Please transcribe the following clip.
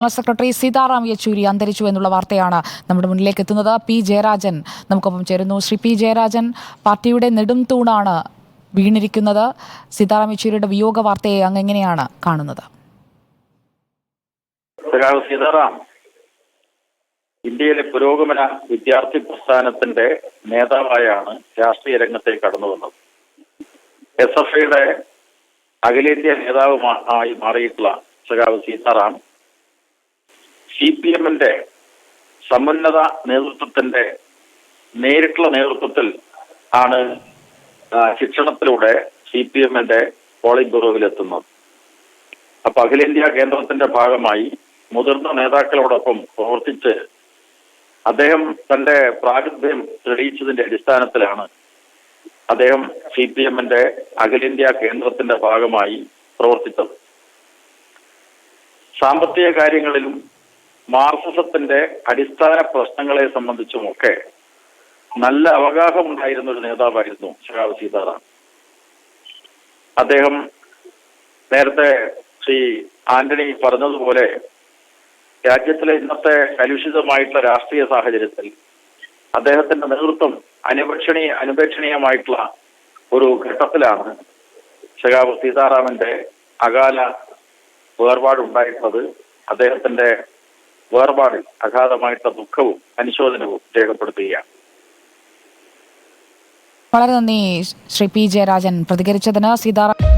General secretary Sitaram Yechury അന്തരിച്ചു എന്നുള്ള വാർത്തയാണ് നമ്മുടെ മുന്നിലേക്ക് എത്തുന്നത്. പി ജയരാജൻ നമുക്കൊപ്പം ചേരുന്നു. ശ്രീ പി ജയരാജൻ പാർട്ടിയുടെ നെടും തൂണാണ് വീണിരിക്കുന്നത്. സീതാറാം യെച്ചൂരിയുടെ വിയോഗ വാർത്തയെ അങ്ങ് എങ്ങനെയാണ് കാണുന്നത്? സീതാറാം ഇന്ത്യയിലെ പുരോഗമന വിദ്യാർത്ഥി പ്രസ്ഥാനത്തിന്റെ നേതാവായാണ് രാഷ്ട്രീയ രംഗത്തേക്ക് കടന്നു വന്നത്. എസ് എഫ് ഐയുടെ അഖിലേന്ത്യാ നേതാവ് ആയി മാറിയിട്ടുള്ള സഖാവ് സീതാറാം സി പി എമ്മിന്റെ സമുന്നത നേതൃത്വത്തിന്റെ നേരിട്ടുള്ള നേതൃത്വത്തിൽ ആണ് ശിക്ഷണത്തിലൂടെ സി പി എമ്മിന്റെ പോളിറ്റ് ബ്യൂറോവിലെത്തുന്നത്. അപ്പൊ അഖിലേന്ത്യാ കേന്ദ്രത്തിന്റെ ഭാഗമായി മുതിർന്ന നേതാക്കളോടൊപ്പം പ്രവർത്തിച്ച് അദ്ദേഹം തന്റെ പ്രാഗൽഭ്യം തെളിയിച്ചതിന്റെ അടിസ്ഥാനത്തിലാണ് അദ്ദേഹം സി പി എമ്മിന്റെ അഖിലേന്ത്യാ കേന്ദ്രത്തിന്റെ ഭാഗമായി പ്രവർത്തിച്ചത്. സാമ്പത്തിക കാര്യങ്ങളിലും മാർക്സിസത്തിന്റെ അടിസ്ഥാന പ്രശ്നങ്ങളെ സംബന്ധിച്ചുമൊക്കെ നല്ല അവഗാഹമുണ്ടായിരുന്ന ഒരു നേതാവായിരുന്നു ശിവരാവ് സീതാറാം. അദ്ദേഹം നേരത്തെ ശ്രീ ആന്റണി പറഞ്ഞതുപോലെ രാജ്യത്തിലെ ഇന്നത്തെ കലുഷിതമായിട്ടുള്ള രാഷ്ട്രീയ സാഹചര്യത്തിൽ അദ്ദേഹത്തിന്റെ നേതൃത്വം അനുപേക്ഷണീയ അനുപേക്ഷണീയമായിട്ടുള്ള ഒരു ഘട്ടത്തിലാണ് ശകാവ് സീതാറാമന്റെ അകാല വേർപാടുണ്ടായിട്ടുള്ളത്. അദ്ദേഹത്തിന്റെ വേർപാടിൽ അഗാധമായിട്ടുള്ള ദുഃഖവും അനുശോചനവും രേഖപ്പെടുത്തുകയാണ്. വളരെ നന്ദി ശ്രീ പി ജയരാജൻ പ്രതികരിച്ചതിന് സീതാറാം